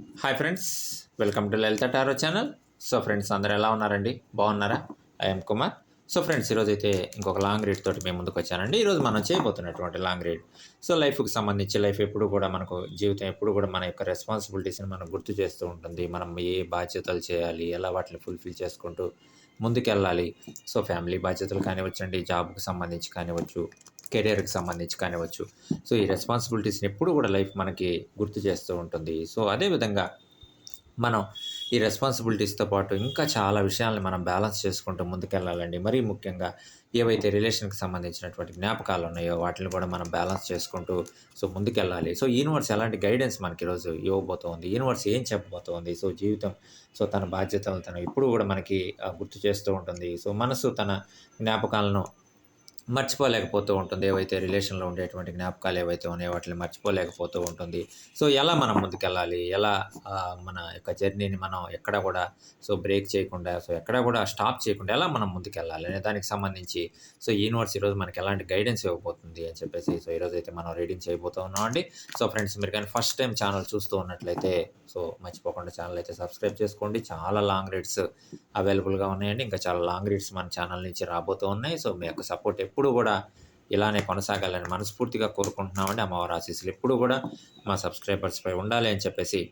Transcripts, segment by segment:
Hi friends welcome to Lalitha tarot channel so friends అందరూ ఎలా ఉన్నారండి? బాగున్నారా? ఐఎమ్ కుమార్ సో ఫ్రెండ్స్ ఈరోజు అయితే ఇంకొక లాంగ్ రీడ్ తోటి మేము ముందుకు వచ్చానండి. ఈరోజు మనం చేయబోతున్నటువంటి లాంగ్ రీడ్ సో లైఫ్కి సంబంధించి లైఫ్ ఎప్పుడు కూడా మనకు జీవితం ఎప్పుడు కూడా మన యొక్క రెస్పాన్సిబిలిటీస్ని మనం గుర్తు చేస్తూ ఉంటుంది. మనం ఏ బాధ్యతలు చేయాలి ఎలా వాటిని ఫుల్ఫిల్ చేసుకుంటూ ముందుకెళ్ళాలి. సో ఫ్యామిలీ బాధ్యతలు కానివచ్చండి జాబ్కి సంబంధించి కానివచ్చు కెరియర్కి సంబంధించి కానివచ్చు సో ఈ రెస్పాన్సిబిలిటీస్ని ఎప్పుడు కూడా లైఫ్ మనకి గుర్తు చేస్తూ ఉంటుంది. సో అదేవిధంగా మనం ఈ రెస్పాన్సిబిలిటీస్తో పాటు ఇంకా చాలా విషయాల్ని మనం బ్యాలెన్స్ చేసుకుంటూ ముందుకెళ్ళాలండి. మరీ ముఖ్యంగా ఏవైతే రిలేషన్కి సంబంధించినటువంటి జ్ఞాపకాలు ఉన్నాయో వాటిని కూడా మనం బ్యాలెన్స్ చేసుకుంటూ సో ముందుకెళ్ళాలి. సో యూనివర్స్ ఎలాంటి గైడెన్స్ మనకి ఈరోజు ఇవ్వబోతోంది? యూనివర్స్ ఏం చెప్పబోతోంది? సో జీవితం సో తన బాధ్యతలు తను ఇప్పుడు కూడా మనకి గుర్తు చేస్తూ ఉంటుంది. సో మనసు తన జ్ఞాపకాలను మర్చిపోలేకపోతూ ఉంటుంది. ఏవైతే రిలేషన్లో ఉండేటువంటి జ్ఞాపకాలు ఏవైతే ఉన్నాయో వాటిని మర్చిపోలేకపోతూ ఉంటుంది. సో ఎలా మనం ముందుకెళ్ళాలి? ఎలా మన యొక్క జర్నీని మనం ఎక్కడ కూడా సో బ్రేక్ చేయకుండా సో ఎక్కడ కూడా స్టాప్ చేయకుండా ఎలా మనం ముందుకెళ్ళాలి అనే దానికి సంబంధించి సో యూనివర్స్ ఈరోజు మనకి ఎలాంటి గైడెన్స్ ఇవ్వబోతుంది అని చెప్పేసి సో ఈరోజు అయితే మనం రీడింగ్ చేయబోతూ ఉన్నామండి సో ఫ్రెండ్స్ మీరు కానీ ఫస్ట్ టైం ఛానల్ చూస్తూ ఉన్నట్లయితే సో మర్చిపోకుండా ఛానల్ అయితే సబ్స్క్రైబ్ చేసుకోండి. చాలా లాంగ్ రీడ్స్ అవైలబుల్గా ఉన్నాయండి. ఇంకా చాలా లాంగ్ రీడ్స్ మన ఛానల్ నుంచి రాబోతూ ఉన్నాయి. సో మీ యొక్క సపోర్ట్ ఎప్పుడు కూడా ఇలానే కొనసాగాలని మనస్ఫూర్తిగా కోరుకుంటున్నామండి అమ్మవారి ఆశీస్సులు. ఎప్పుడు కూడా మా సబ్స్క్రైబర్స్పై ఉండాలి అని చెప్పేసి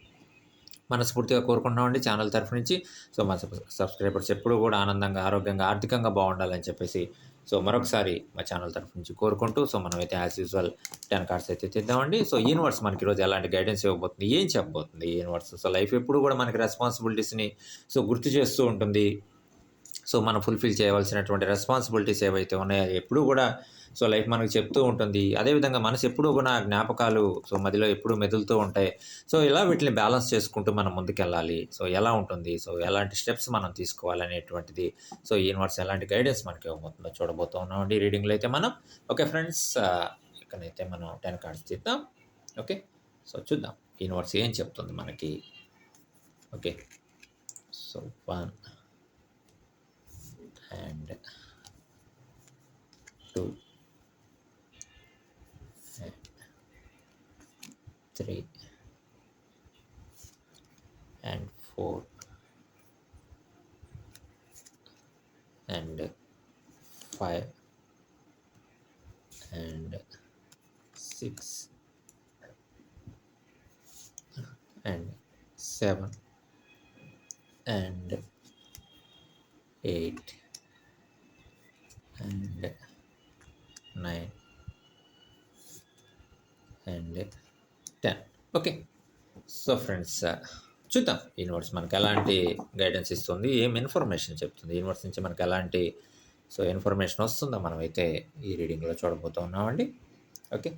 మనస్ఫూర్తిగా కోరుకుంటున్నామండి ఛానల్ తరఫు నుంచి. సో మా సబ్- సబ్స్క్రైబర్స్ ఎప్పుడు కూడా ఆనందంగా ఆరోగ్యంగా ఆర్థికంగా బాగుండాలని చెప్పేసి సో మరొకసారి మా ఛానల్ తరఫు నుంచి కోరుకుంటూ సో మనమైతే యాజ్ యూజువల్ టెన్ కార్డ్స్ అయితే తెద్దామండి. సో యూనివర్స్ మనకి ఈరోజు ఎలాంటి గైడెన్స్ ఇవ్వబోతుంది ఏం చెప్పబోతుంది ఈ యూనివర్స్ సో లైఫ్ ఎప్పుడు కూడా మనకి రెస్పాన్సిబిలిటీస్ని సో గుర్తు చేస్తూ ఉంటుంది. సో మనం ఫుల్ఫిల్ చేయవలసినటువంటి రెస్పాన్సిబిలిటీస్ ఏవైతే ఉన్నాయో ఎప్పుడూ కూడా సో లైఫ్ మనకు చెప్తూ ఉంటుంది. అదేవిధంగా మనసు ఎప్పుడూ కూడా జ్ఞాపకాలు సో మధ్యలో ఎప్పుడూ మెదులుతూ ఉంటాయి. సో ఇలా వీటిని బ్యాలెన్స్ చేసుకుంటూ మనం ముందుకెళ్ళాలి. సో ఎలా ఉంటుంది? సో ఎలాంటి స్టెప్స్ మనం తీసుకోవాలనేటువంటిది? సో యూనివర్స్ ఎలాంటి గైడెన్స్ మనకి ఇవ్వబోతుందో చూడబోతూ ఉన్నామండి. రీడింగ్లో అయితే మనం ఓకే ఫ్రెండ్స్ ఇక్కడైతే మనం టెన్ కార్డ్స్ తీద్దాం. ఓకే సో చూద్దాం. యూనివర్స్ ఏం చెప్తుంది మనకి? Okay so one and 2 and 3 and 4 and 5 and 6 and 7 and 8 and nine and ten okay so friends చూద్దాం. యూనివర్స్ మనకు ఎలాంటి గైడెన్స్ ఇస్తుంది? ఏం ఇన్ఫర్మేషన్ చెప్తుంది? యూనివర్స్ నుంచి మనకి ఎలాంటి సో ఇన్ఫర్మేషన్ వస్తుందో మనమైతే ఈ రీడింగ్లో చూడబోతూ ఉన్నామండి ఓకే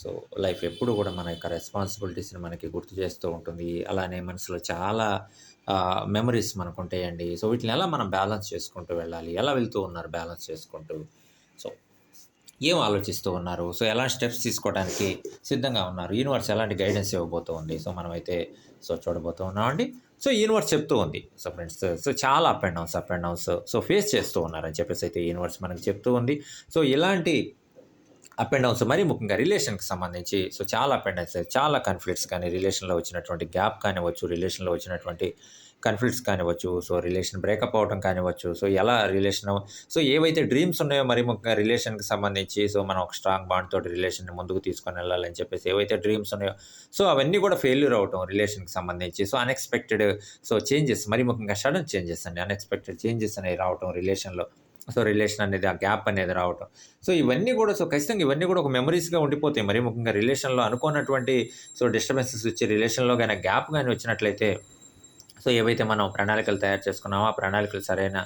సో లైఫ్ ఎప్పుడు కూడా మన యొక్క రెస్పాన్సిబిలిటీస్ని మనకి గుర్తు చేస్తూ ఉంటుంది. అలానే మనసులో చాలా మెమరీస్ మనకు ఉంటాయండి. సో వీటిని ఎలా మనం బ్యాలెన్స్ చేసుకుంటూ వెళ్ళాలి? ఎలా వెళ్తూ ఉన్నారు బ్యాలెన్స్ చేసుకుంటూ? సో ఏం ఆలోచిస్తూ ఉన్నారు? సో ఎలాంటి స్టెప్స్ తీసుకోవడానికి సిద్ధంగా ఉన్నారు? యూనివర్స్ ఎలాంటి గైడెన్స్ ఇవ్వబోతూ ఉంది? సో మనమైతే సో చూడబోతూ ఉన్నామండి. సో యూనివర్స్ చెప్తూ ఉంది. సో ఫ్రెండ్స్ సో చాలా up and downs up and downs. So face చేస్తూ ఉన్నారని చెప్పేసి అయితే యూనివర్స్ మనకు చెప్తూ ఉంది. సో ఇలాంటి అప్ అండ్ డౌన్స్ మరీ ముఖ్యంగా రిలేషన్కి సంబంధించి. సో చాలా అప్ అండ్ డౌన్స్. చాలా కాన్ఫ్లిక్ట్స్ కానీ రిలేషన్లో వచ్చినటువంటి గ్యాప్ కానివచ్చు రిలేషన్లో వచ్చినటువంటి కన్ఫ్లిక్ట్స్ కానివచ్చు సో రిలేషన్ బ్రేకప్ అవడం కానివచ్చు సో ఎలా రిలేషన్ సో ఏవైతే డ్రీమ్స్ ఉన్నాయో మరి ముఖ్యంగా రిలేషన్కి సంబంధించి సో మనం ఒక స్ట్రాంగ్ బాండ్ తోటి రిలేషన్ ముందుకు తీసుకొని వెళ్ళాలని చెప్పేసి ఏవైతే డ్రీమ్స్ ఉన్నాయో సో అవన్నీ కూడా ఫెయిల్యూర్ అవటం రిలేషన్కి సంబంధించి సో అన్ఎక్స్పెక్టెడ్ సో చేంజెస్ మరి ముఖ్యంగా సడన్ చేంజెస్ అండి అన్ఎక్స్పెక్టెడ్ చేంజెస్ అనేవి రావటం రిలేషన్లో. సో రిలేషన్ అనేది ఆ గ్యాప్ అనేది రావటం. సో ఇవన్నీ కూడా సో ఖచ్చితంగా ఇవన్నీ కూడా ఒక మెమరీస్గా ఉండిపోతాయి. మరి ముఖ్యంగా రిలేషన్లో అనుకున్నటువంటి సో డిస్టర్బెన్సెస్ వచ్చి రిలేషన్లో కానీ గ్యాప్ కానీ వచ్చినట్లయితే సో ఏవైతే మనం ప్రణాళికలు తయారు చేసుకున్నామో ఆ ప్రణాళికలు సరైన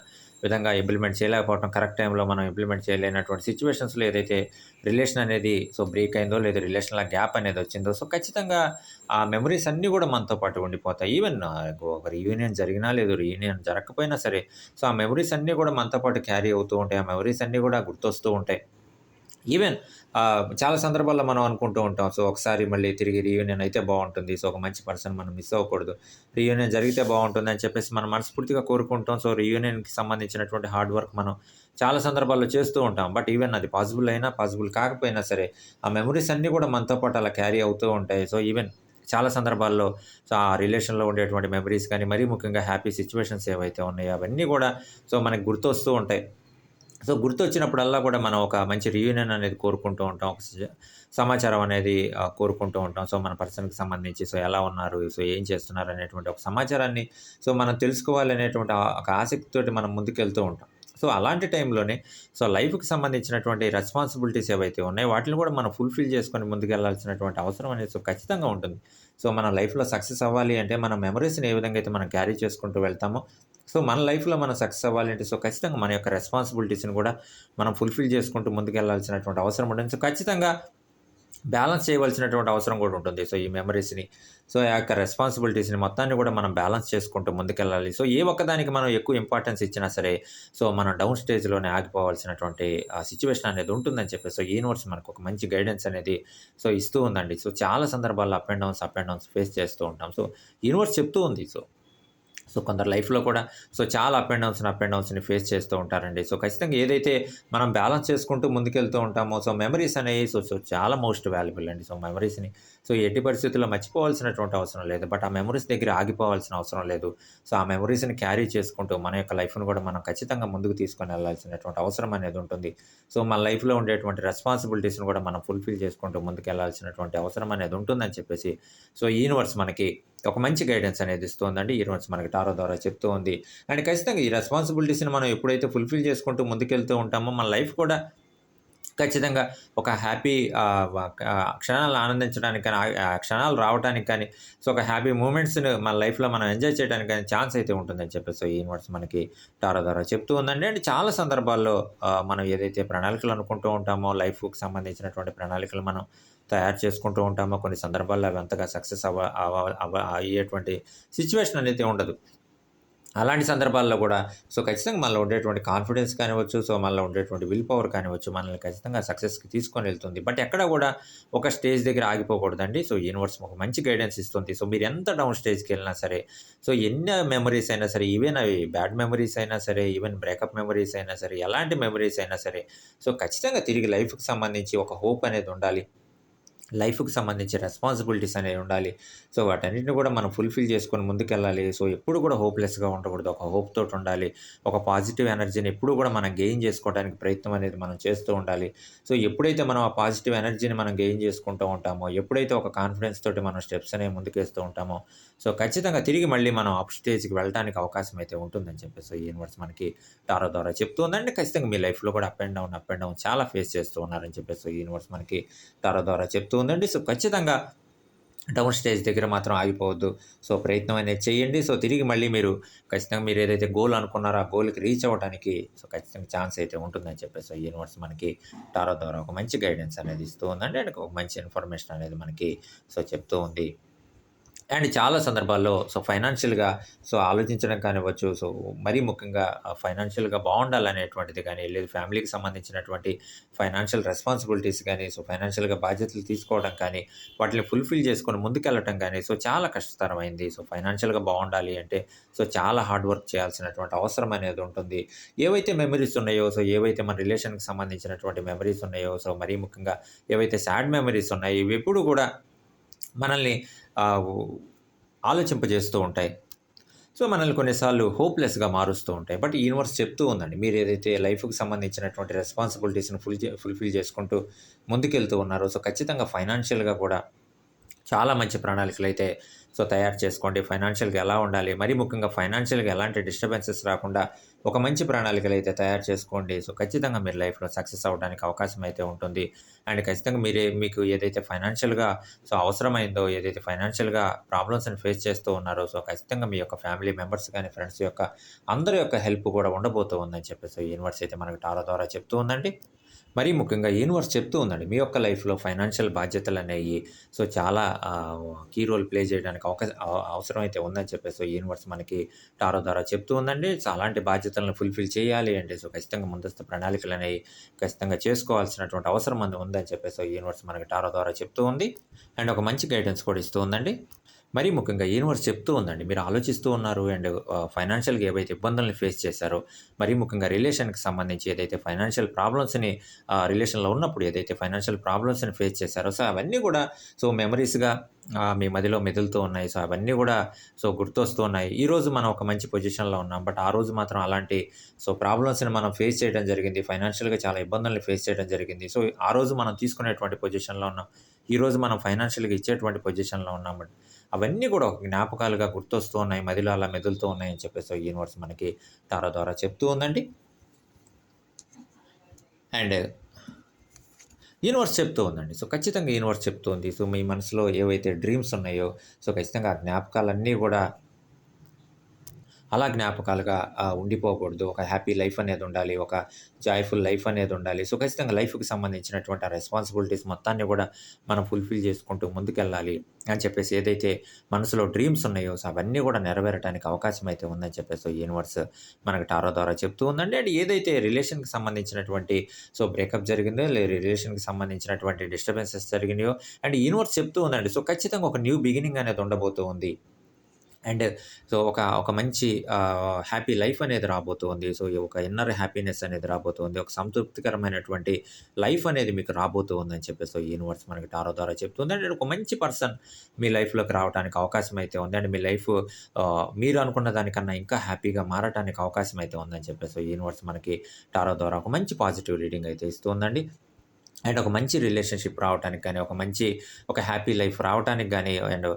విధంగా ఇంప్లిమెంట్ చేయలేకపోవడం కరెక్ట్ టైంలో మనం ఇంప్లిమెంట్ చేయలేనటువంటి సిచ్యువేషన్స్లో ఏదైతే రిలేషన్ అనేది సో బ్రేక్ అయిందో లేదా రిలేషన్లో గ్యాప్ అనేది వచ్చిందో సో ఖచ్చితంగా ఆ మెమరీస్ అన్నీ కూడా మనతో పాటు ఉండిపోతాయి. ఈవెన్ ఒక రీయూనియన్ జరిగినా లేదు రీయూనియన్ జరగకపోయినా సరే సో ఆ మెమరీస్ అన్నీ కూడా మనతో పాటు క్యారీ అవుతూ ఉంటాయి. ఆ మెమరీస్ అన్నీ కూడా గుర్తొస్తూ ఉంటాయి. ఈవెన్ చాలా సందర్భాల్లో మనం అనుకుంటూ ఉంటాం. సో ఒకసారి మళ్ళీ తిరిగి రీయూనియన్ అయితే బాగుంటుంది. సో ఒక మంచి పర్సన్ మనం మిస్ అవ్వకూడదు. రీయూనియన్ జరిగితే బాగుంటుంది అని చెప్పేసి మనం మనస్ఫూర్తిగా కోరుకుంటాం. సో రీయూనియన్కి సంబంధించినటువంటి హార్డ్ వర్క్ మనం చాలా సందర్భాల్లో చేస్తూ ఉంటాం. బట్ ఈవెన్ అది పాసిబుల్ అయినా పాసిబుల్ కాకపోయినా సరే ఆ మెమరీస్ అన్నీ కూడా మనతో పాటు అలా క్యారీ అవుతూ ఉంటాయి. సో ఈవెన్ చాలా సందర్భాల్లో సో ఆ రిలేషన్లో ఉండేటువంటి మెమరీస్ కానీ మరీ ముఖ్యంగా హ్యాపీ సిచ్యువేషన్స్ ఏవైతే ఉన్నాయో అవన్నీ కూడా సో మనకి గుర్తొస్తూ ఉంటాయి. సో గుర్తొచ్చినప్పుడల్లా కూడా మనం ఒక మంచి రీయూనియన్ అనేది కోరుకుంటూ ఉంటాం. ఒక సమాచారం అనేది కోరుకుంటూ ఉంటాం. సో మన పర్సన్కి సంబంధించి సో ఎలా ఉన్నారు? సో ఏం చేస్తున్నారు? అనేటువంటి ఒక సమాచారాన్ని సో మనం తెలుసుకోవాలి అనేటువంటి ఒక ఆసక్తితోటి మనం ముందుకెళ్తూ ఉంటాం. సో అలాంటి టైంలోనే సో లైఫ్కి సంబంధించినటువంటి రెస్పాన్సిబిలిటీస్ ఏవైతే ఉన్నాయో వాటిని కూడా మనం ఫుల్ఫిల్ చేసుకొని ముందుకెళ్ళాల్సినటువంటి అవసరం అనేది సో ఖచ్చితంగా ఉంటుంది. సో మన లైఫ్లో సక్సెస్ అవ్వాలి అంటే మన మెమరీస్ని ఏ విధంగా అయితే మనం క్యారీ చేసుకుంటూ వెళ్తామో సో మన లైఫ్లో మనం సక్సెస్ అవ్వాలి అంటే సో ఖచ్చితంగా మన యొక్క రెస్పాన్సిబిలిటీస్ని కూడా మనం ఫుల్ఫిల్ చేసుకుంటూ ముందుకెళ్ళాల్సినటువంటి అవసరం ఉంటుంది. సో ఖచ్చితంగా బ్యాలెన్స్ చేయవలసినటువంటి అవసరం కూడా ఉంటుంది. సో ఈ మెమరీస్ని సో ఆ యొక్క రెస్పాన్సిబిలిటీస్ని మొత్తాన్ని కూడా మనం బ్యాలెన్స్ చేసుకుంటూ ముందుకెళ్ళాలి. సో ఏ ఒక్కదానికి మనం ఎక్కువ ఇంపార్టెన్స్ ఇచ్చినా సరే సో మనం డౌన్ స్టేజ్లోనే ఆగిపోవాల్సినటువంటి సిచ్యువేషన్ అనేది ఉంటుందని చెప్పి సో యూనివర్స్ మనకు ఒక మంచి గైడెన్స్ అనేది సో ఇస్తూ ఉందండి. సో చాలా సందర్భాల్లో up and downs up and downs face చేస్తూ ఉంటాం. సో యూనివర్స్ చెప్తూ ఉంది. సో సో కొందరు లైఫ్లో కూడా సో చాలా అప్ అండ్ డౌన్స్ని అప్ అండ్ డౌన్స్ని ఫేస్ చేస్తూ ఉంటారండి. సో ఖచ్చితంగా ఏదైతే మనం బ్యాలెన్స్ చేసుకుంటూ ముందుకెళ్తూ ఉంటామో సో మెమరీస్ అనేవి సో సో చాలా మోస్ట్ వాల్యుబుల్ అండి. సో మెమరీస్ని సో ఎట్టి పరిస్థితుల్లో మర్చిపోవాల్సినటువంటి అవసరం లేదు. బట్ ఆ మెమరీస్ దగ్గర ఆగిపోవాల్సిన అవసరం లేదు. సో ఆ మెమరీస్ని క్యారీ చేసుకుంటూ మన యొక్క లైఫ్ను కూడా మనం ఖచ్చితంగా ముందుకు తీసుకొని వెళ్ళాల్సినటువంటి అవసరం అనేది ఉంటుంది. సో మన లైఫ్లో ఉండేటువంటి రెస్పాన్సిబిలిటీస్ని కూడా మనం ఫుల్ఫిల్ చేసుకుంటూ ముందుకు వెళ్ళాల్సినటువంటి అవసరం అనేది ఉంటుందని చెప్పేసి సో యూనివర్స్ మనకి ఒక మంచి గైడెన్స్ అనేది ఇస్తుందండి. యూనివర్స్ మనకి టారో ద్వారా చెప్తూ ఉంది. అండ్ ఖచ్చితంగా ఈ రెస్పాన్సిబిలిటీస్ని మనం ఎప్పుడైతే ఫుల్ఫిల్ చేసుకుంటూ ముందుకెళ్తూ ఉంటామో మన లైఫ్ కూడా ఖచ్చితంగా ఒక హ్యాపీ క్షణాలు ఆనందించడానికి కానీ ఆ- క్షణాలు రావడానికి కానీ సో ఒక హ్యాపీ మూమెంట్స్ని మన లైఫ్లో మనం ఎంజాయ్ చేయడానికి కానీ ఛాన్స్ అయితే ఉంటుందని చెప్పేసి ఈ యూనివర్స్ మనకి టారో ద్వారా చెప్తూ ఉందండి. అండ్ చాలా సందర్భాల్లో మనం ఏదైతే ప్రణాళికలు అనుకుంటూ ఉంటామో లైఫ్కి సంబంధించినటువంటి ప్రణాళికలు మనం తయారు చేసుకుంటూ ఉంటామో కొన్ని సందర్భాల్లో అవి అంతగా సక్సెస్ అవ్వ అవ అవ అయ్యేటువంటి సిచ్యువేషన్ అనేది ఉండదు. అలాంటి సందర్భాల్లో కూడా సో ఖచ్చితంగా మనలో ఉండేటువంటి కాన్ఫిడెన్స్ కానివచ్చు సో మనలో ఉండేటువంటి విల్ పవర్ కానివచ్చు మనల్ని ఖచ్చితంగా సక్సెస్కి తీసుకొని వెళ్తుంది. బట్ ఎక్కడ కూడా ఒక స్టేజ్ దగ్గర ఆగిపోకూడదండి. సో యూనివర్స్ ఒక మంచి గైడెన్స్ ఇస్తుంది. సో మీరు ఎంత డౌన్ స్టేజ్కి వెళ్ళినా సరే సో ఎన్ని మెమరీస్ అయినా సరే ఈవెన్ అవి బ్యాడ్ మెమరీస్ అయినా సరే ఈవెన్ బ్రేకప్ మెమరీస్ అయినా సరే ఎలాంటి మెమరీస్ అయినా సరే సో ఖచ్చితంగా తిరిగి లైఫ్కి సంబంధించి ఒక హోప్ అనేది ఉండాలి. లైఫ్కి సంబంధించి రెస్పాన్సిబిలిటీస్ అనేవి ఉండాలి. సో వాటన్నిటిని కూడా మనం ఫుల్ఫిల్ చేసుకొని ముందుకెళ్ళాలి. సో ఎప్పుడు కూడా హోప్లెస్గా ఉండకూడదు. ఒక హోప్ తోటి ఉండాలి. ఒక పాజిటివ్ ఎనర్జీని ఎప్పుడు కూడా మనం గెయిన్ చేసుకోవడానికి ప్రయత్నం అనేది మనం చేస్తూ ఉండాలి. సో ఎప్పుడైతే మనం ఆ పాజిటివ్ ఎనర్జీని మనం గెయిన్ చేసుకుంటూ ఉంటామో ఎప్పుడైతే ఒక కాన్ఫిడెన్స్ తోటి మనం స్టెప్స్ అనేవి ముందుకేస్తూ ఉంటామో సో ఖచ్చితంగా తిరిగి మళ్ళీ మనం అప్ స్టేజ్కి వెళ్ళడానికి అవకాశం అయితే ఉంటుందని చెప్పేసి ఈ యూనివర్స్ మనకి టారో ద్వారా చెప్తుందండి ఖచ్చితంగా మీ లైఫ్లో కూడా up and down up and down చాలా ఫేస్ చేస్తూ ఉన్నారని చెప్పేసి ఈ యూనివర్స్ మనకి టారో ద్వారా చెప్తూ ఉందండి. సో ఖచ్చితంగా డౌన్ స్టేజ్ దగ్గర మాత్రం ఆగిపోవద్దు. సో ప్రయత్నం అనేది చేయండి. సో తిరిగి మళ్ళీ మీరు ఖచ్చితంగా మీరు ఏదైతే గోల్ అనుకున్నారో ఆ గోల్కి రీచ్ అవ్వడానికి సో ఖచ్చితంగా ఛాన్స్ అయితే ఉంటుందని చెప్పేసి ఈ యూనివర్స్ మనకి టారో ద్వారా ఒక మంచి గైడెన్స్ అనేది ఇస్తూ ఉందండి. అండ్ ఒక మంచి ఇన్ఫర్మేషన్ అనేది మనకి సో చెప్తూ ఉంది. అండ్ చాలా సందర్భాల్లో సో ఫైనాన్షియల్గా సో ఆలోచించడం కానివ్వచ్చు సో మరీ ముఖ్యంగా ఫైనాన్షియల్గా బాగుండాలనేటువంటిది కానీ లేదు ఫ్యామిలీకి సంబంధించినటువంటి ఫైనాన్షియల్ రెస్పాన్సిబిలిటీస్ కానీ సో ఫైనాన్షియల్గా బాధ్యతలు తీసుకోవడం కానీ వాటిని ఫుల్ఫిల్ చేసుకొని ముందుకెళ్ళటం కానీ సో చాలా కష్టతరమైంది. సో ఫైనాన్షియల్గా బాగుండాలి అంటే సో చాలా హార్డ్ వర్క్ చేయాల్సినటువంటి అవసరం అనేది ఉంటుంది. ఏవైతే మెమరీస్ ఉన్నాయో సో ఏవైతే మన రిలేషన్కి సంబంధించినటువంటి మెమరీస్ ఉన్నాయో సో మరీ ముఖ్యంగా ఏవైతే సాడ్ మెమరీస్ ఉన్నాయో ఇవి ఎప్పుడు కూడా మనల్ని ఆలోచింపజేస్తూ ఉంటాయి. సో మనల్ని కొన్నిసార్లు హోప్లెస్గా మారుస్తూ ఉంటాయి. బట్ యూనివర్స్ చెప్తూ ఉందండి మీరు ఏదైతే లైఫ్కి సంబంధించినటువంటి రెస్పాన్సిబిలిటీస్ని ఫుల్ ఫుల్ఫిల్ చేసుకుంటూ ముందుకెళ్తూ ఉన్నారో సో ఖచ్చితంగా ఫైనాన్షియల్గా కూడా చాలా మంచి ప్రణాళికలు అయితే సో తయారు చేసుకోండి. ఫైనాన్షియల్గా ఎలా ఉండాలి? మరీ ముఖ్యంగా ఫైనాన్షియల్గా ఎలాంటి డిస్టర్బెన్సెస్ రాకుండా ఒక మంచి ప్రణాళికలు అయితే తయారు చేసుకోండి. సో ఖచ్చితంగా మీరు లైఫ్లో సక్సెస్ అవ్వడానికి అవకాశం అయితే ఉంటుంది. అండ్ ఖచ్చితంగా మీరే మీకు ఏదైతే ఫైనాన్షియల్గా సో అవసరమైందో ఏదైతే ఫైనాన్షియల్గా ప్రాబ్లమ్స్ని ఫేస్ చేస్తూ ఉన్నారో సో ఖచ్చితంగా మీ యొక్క ఫ్యామిలీ మెంబర్స్ కానీ ఫ్రెండ్స్ యొక్క అందరి యొక్క హెల్ప్ కూడా ఉండబోతూ ఉందని చెప్పేసి యూనివర్స్ అయితే మనకు టారో ద్వారా చెప్తూ ఉందండి. మరీ ముఖ్యంగా యూనివర్స్ చెప్తూ ఉందండి. మీ యొక్క లైఫ్లో ఫైనాన్షియల్ బాధ్యతలు అనేవి సో చాలా కీ రోల్ ప్లే చేయడానికి అవకాశం అవసరం అయితే ఉందని చెప్పేసి యూనివర్స్ మనకి టారో ద్వారా చెప్తూ ఉందండి. సో అలాంటి బాధ్యతలను ఫుల్ఫిల్ చేయాలి అంటే సో ఖచ్చితంగా ముందస్తు ప్రణాళికలు అనేవి ఖచ్చితంగా చేసుకోవాల్సినటువంటి అవసరం అందు ఉందని చెప్పేసి యూనివర్స్ మనకి టారో ద్వారా చెప్తూ ఉంది. అండ్ ఒక మంచి గైడెన్స్ కూడా ఇస్తూ ఉందండి. మరీ ముఖ్యంగా యూనివర్స్ చెప్తూ ఉందండి. మీరు ఆలోచిస్తూ ఉన్నారు అండ్ ఫైనాన్షియల్గా ఏవైతే ఇబ్బందులను ఫేస్ చేశారో మరీ ముఖ్యంగా రిలేషన్కి సంబంధించి ఏదైతే ఫైనాన్షియల్ ప్రాబ్లమ్స్ని రిలేషన్లో ఉన్నప్పుడు ఏదైతే ఫైనాన్షియల్ ప్రాబ్లమ్స్ని ఫేస్ చేశారో సో అవన్నీ కూడా సో మెమరీస్గా మీ మదిలో మెదులుతూ ఉన్నాయి. సో అవన్నీ కూడా సో గుర్తొస్తూ ఉన్నాయి. ఈరోజు మనం ఒక మంచి పొజిషన్లో ఉన్నాం. బట్ ఆ రోజు మాత్రం అలాంటి సో ప్రాబ్లమ్స్ని మనం ఫేస్ చేయడం జరిగింది. ఫైనాన్షియల్గా చాలా ఇబ్బందుల్ని ఫేస్ చేయడం జరిగింది. సో ఆ రోజు మనం తీసుకునేటువంటి పొజిషన్లో ఉన్నాం. ఈరోజు మనం ఫైనాన్షియల్గా ఇచ్చేటువంటి పొజిషన్లో ఉన్నాం. బట్ అవన్నీ కూడా ఒక జ్ఞాపకాలుగా గుర్తొస్తూ ఉన్నాయి మదిలో అలా మెదులుతూ ఉన్నాయని చెప్పేసి యూనివర్స్ మనకి తారా ద్వారా చెప్తూ ఉందండి. అండ్ యూనివర్స్ చెప్తూ ఉందండి. సో ఖచ్చితంగా యూనివర్స్ చెప్తుంది సో మీ మనసులో ఏవైతే డ్రీమ్స్ ఉన్నాయో సో ఖచ్చితంగా ఆ జ్ఞాపకాలన్నీ కూడా అలా జ్ఞాపకాలుగా ఉండిపోకూడదు. ఒక హ్యాపీ లైఫ్ అనేది ఉండాలి ఒక జాయ్ఫుల్ లైఫ్ అనేది ఉండాలి. సో ఖచ్చితంగా లైఫ్కి సంబంధించినటువంటి ఆ రెస్పాన్సిబిలిటీస్ మొత్తాన్ని కూడా మనం ఫుల్ఫిల్ చేసుకుంటూ ముందుకెళ్ళాలి అని చెప్పేసి ఏదైతే మనసులో డ్రీమ్స్ ఉన్నాయో సో అవన్నీ కూడా నెరవేరడానికి అవకాశం అయితే ఉందని చెప్పేసి యూనివర్స్ మనకు టారో ద్వారా చెప్తూ ఉందండి. అండ్ ఏదైతే రిలేషన్కి సంబంధించినటువంటి సో బ్రేకప్ జరిగిందో లేదా రిలేషన్కి సంబంధించినటువంటి డిస్టర్బెన్సెస్ జరిగినాయో అండ్ యూనివర్స్ చెప్తూ ఉందండి. సో ఖచ్చితంగా ఒక న్యూ బిగినింగ్ అనేది ఉండబోతూ ఉంది. అండ్ సో ఒక ఒక మంచి హ్యాపీ లైఫ్ అనేది రాబోతోంది. సో ఈ ఒక ఇన్నర్ హ్యాపీనెస్ అనేది రాబోతోంది. ఒక సంతృప్తికరమైనటువంటి లైఫ్ అనేది మీకు రాబోతుంది అని చెప్పేసి యూనివర్స్ మనకి టారో ద్వారా చెప్తుంది. అండ్ ఒక మంచి పర్సన్ మీ లైఫ్లోకి రావడానికి అవకాశం అయితే ఉంది. అండ్ మీ లైఫ్ మీరు అనుకున్న దానికన్నా ఇంకా హ్యాపీగా మారడానికి అవకాశం అయితే ఉందని చెప్పేసి యూనివర్స్ మనకి టారో ద్వారా ఒక మంచి పాజిటివ్ రీడింగ్ అయితే ఇస్తుందండి. అండ్ ఒక మంచి రిలేషన్షిప్ రావడానికి కానీ ఒక మంచి ఒక హ్యాపీ లైఫ్ రావడానికి కానీ అండ్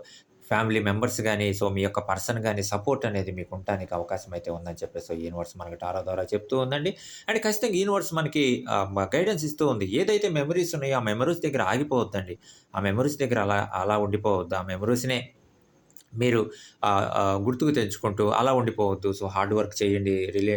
ఫ్యామిలీ మెంబర్స్ కానీ సో మీ యొక్క పర్సన్ కానీ సపోర్ట్ అనేది మీకు ఉండడానికి అవకాశం అయితే ఉందని చెప్పేసి యూనివర్స్ మనకి టారా ద్వారా చెప్తూ ఉందండి. అండ్ ఖచ్చితంగా యూనివర్స్ మనకి గైడెన్స్ ఇస్తూ ఉంది. ఏదైతే మెమరీస్ ఉన్నాయో ఆ మెమరీస్ దగ్గర ఆగిపోవద్దండి. ఆ మెమరీస్ దగ్గర అలా అలా ఉండిపోవద్దు. ఆ మెమరీస్నే మీరు గుర్తుకు తెచ్చుకుంటూ అలా ఉండిపోవద్దు. సో హార్డ్ వర్క్ చేయండి. రిలే